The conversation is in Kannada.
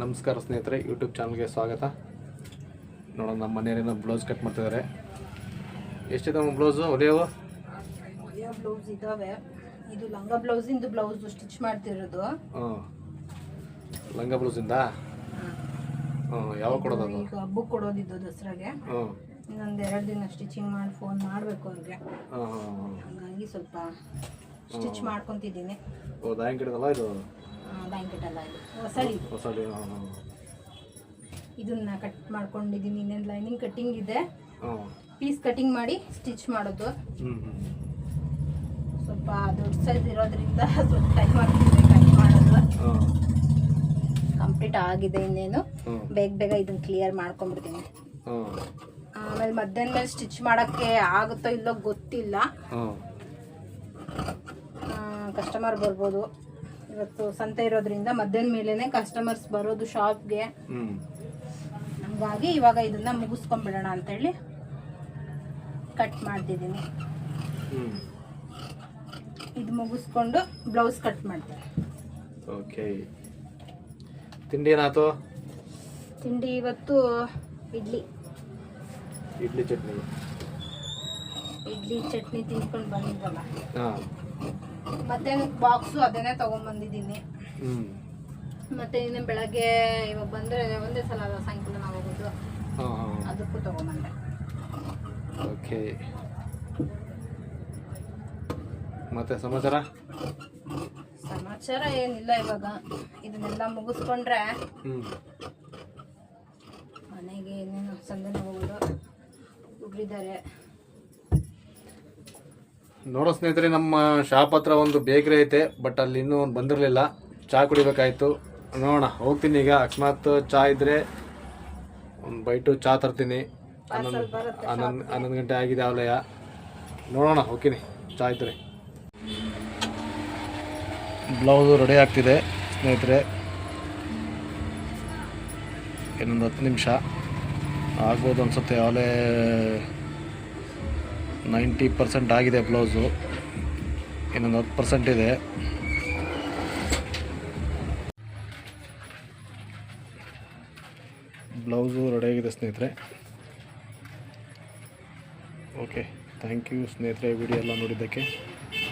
ನಮಸ್ಕಾರ ಸ್ನೇಹಿತರೆ ಯೂಟ್ಯೂಬ್ ಚಾನಲ್ಗೆ ಸ್ವಾಗತ. ನೋಡೋಣ ನಮ್ಮ ಮನೆಯಲ್ಲಿನ ಬ್ಲೌಸ್ ಕಟ್ ಮಾಡ್ತಿದ್ದಾರೆ. ಎಷ್ಟಿದೆ ನಮ್ಮ ಬ್ಲೌಸು ಹೊಲಿಯೋವು ಹೊಲಿಯೋ ಬ್ಲೌಸ್ ಇದಾವೆ. ಇದು ಲಂಗ ಬ್ಲೌಸ್ ಇಂದ ಬ್ಲೌಸ್ ಸ್ಟಿಚ್ ಮಾಡ್ತಿರೋದು. ಹಾಂ ಲಂಗ ಬ್ಲೌಸಿಂದ ಹಾಂ ಯಾವಾಗ ಕೊಡೋದು ಅದು? ಈಗ ಹಬ್ಬಕ್ಕೆ ಕೊಡೋದಿದ್ದು ದಸರಾಗೆ. ಹ್ಞೂ. ಇನ್ನೊಂದು ಎರಡು ದಿನ ಸ್ಟಿಚಿಂಗ್ ಮಾಡಿ ಫೋನ್ ಮಾಡಬೇಕು ಅವ್ರಿಗೆ. ಹಾಂ ಹಾಂ ಹಾಂ ಹಂಗಾಗಿ ಸ್ವಲ್ಪ ಸ್ಟಿಚ್ ಮಾಡ್ಕೊತಿದ್ದೀನಿ. ಓ ಹೆಂಗಿಡ್ದಲ್ಲ ಗಿಡದಲ್ಲ ಇದು? ಬ್ಯಾಂಕೆಟ್ ಇದು. ಹೊಸಳಿ. ಹಾಂ ಇದನ್ನ ಕಟ್ ಮಾಡ್ಕೊಂಡಿದ್ದೀನಿ ಇನ್ನೇನು ಲೈನಿಂಗ್ ಕಟ್ಟಿಂಗ್ ಇದೆ. ಪೀಸ್ ಕಟಿಂಗ್ ಮಾಡಿ ಸ್ಟಿಚ್ ಮಾಡೋದು. ಸ್ವಲ್ಪ ದೊಡ್ಡ ಸೈಜ್ ಇರೋದ್ರಿಂದ ಸ್ವಲ್ಪ ಟೈಮ್ ಆಗ್ತಿದೆ ಕಟ್ ಮಾಡೋದು. ಕಂಪ್ಲೀಟ್ ಆಗಿದೆ ಇನ್ನೇನು. ಬೇಗ ಬೇಗ ಇದನ್ನ ಕ್ಲಿಯರ್ ಮಾಡ್ಕೊಂಡ್ಬಿಡ್ತೀನಿ. ಆಮೇಲೆ ಮಧ್ಯಾಹ್ನ ಮೇಲೆ ಸ್ಟಿಚ್ ಮಾಡೋಕ್ಕೆ ಆಗುತ್ತೋ ಇಲ್ಲೋ ಗೊತ್ತಿಲ್ಲ. ಕಸ್ಟಮರ್ ಬರ್ಬೋದು. ಇವತ್ತು ಸಂತೆ ಇರೋದ್ರಿಂದ ಮಧ್ಯಾಹ್ನ ಮೇಲೆನೆ ಕಸ್ಟಮರ್ಸ್ ಬರೋದು ಶಾಪ್ಗೆ ಹಂಗಾಗಿ ಇವಾಗ ಇದನ್ನ ಮುಗಿಸ್ಕೊಂಡ್ಬಿಡೋಣ ಅಂತೇಳಿ ಕಟ್ ಮಾಡ್ತಿದ್ದೀನಿ. ಇದು ಮುಗಿಸ್ಕೊಂಡು ಬ್ಲೌಸ್ ಕಟ್ ಮಾಡ್ತೀನಿ. ಓಕೆ ತಿಂಡಿ ಏನಾಯ್ತು? ತಿಂಡಿ ಇವತ್ತು ಇಡ್ಲಿ. ಇಡ್ಲಿ ಚಟ್ನಿ. ಇಡ್ಲಿ ಚಟ್ನಿ ತಿನ್ಕೊಂಡು ಬಂದಿದ್ದಲ್ಲ. ಹಾಂ. ಮತ್ತೆ ಬಾಕ್ಸು ಅದನ್ನೇ ತೊಗೊಂಬಂದಿದ್ದೀನಿ. ಬಂದಿದ್ದೀನಿ ಮತ್ತೆ ಇನ್ನು ಬೆಳಗ್ಗೆ ಇವಾಗ ಬಂದರೆ ಒಂದೇ ಸಲ ಸಾಯಂಕಾಲ ನಾವು ಹೋಗೋದು. ಅದಕ್ಕೂ ತೊಗೊಂಬಂದೆ. ಓಕೆ. ಮತ್ತೆ ಸಮಾಚಾರ? ಸಮಾಚಾರ ಏನಿಲ್ಲ ಇವಾಗ. ಇದನ್ನೆಲ್ಲ ಮುಗಿಸ್ಕೊಂಡ್ರೆ ಮನೆಗೆ ಏನೇನು ಸಂಜೆ ಹೋಗೋದು ಹುಡ್ರಿದ್ದಾರೆ ನೋಡೋ ಸ್ನೇಹಿತರೆ ನಮ್ಮ ಶಾಪ್ ಹತ್ರ ಒಂದು ಬೇಕ್ರಿ ಐತೆ ಬಟ್ ಅಲ್ಲಿ ಇನ್ನೂ ಒಂದು ಬಂದಿರಲಿಲ್ಲ. ಚಹಾ ಕುಡಿಬೇಕಾಯ್ತು. ನೋಡೋಣ ಹೋಗ್ತೀನಿ ಈಗ. ಅಕಸ್ಮಾತ್ ಚಹಾ ಇದ್ದರೆ ಒಂದು ಬೈಟು ಚಹಾ ತರ್ತೀನಿ. ಹನ್ನೊಂದು ಹನ್ನೊಂದು ಹನ್ನೊಂದು ಗಂಟೆ ಆಗಿದೆ ಅವಲಯ ನೋಡೋಣ ಹೋಗ್ತೀನಿ. ಚಹಾ ಇದ್ರೆ. ಬ್ಲೌಸು ರೆಡಿ ಆಗ್ತಿದೆ ಸ್ನೇಹಿತರೆ. ಇನ್ನೊಂದು ಹತ್ತು ನಿಮಿಷ. ಆಗ್ಬೋದು ಅನ್ಸುತ್ತೆ ಅವಲೇ ನೈಂಟಿ ಪರ್ಸೆಂಟ್ ಆಗಿದೆ ಬ್ಲೌಸು. ಇನ್ನೊಂದು ಹತ್ತು ಪರ್ಸೆಂಟ್ ಇದೆ. ಬ್ಲೌಸು ರೆಡಿಯಾಗಿದೆ ಸ್ನೇಹಿತರೆ. ಓಕೆ ಥ್ಯಾಂಕ್ ಯು ಸ್ನೇಹಿತರೆ ವಿಡಿಯೋ ಎಲ್ಲ ನೋಡಿದ್ದಕ್ಕೆ.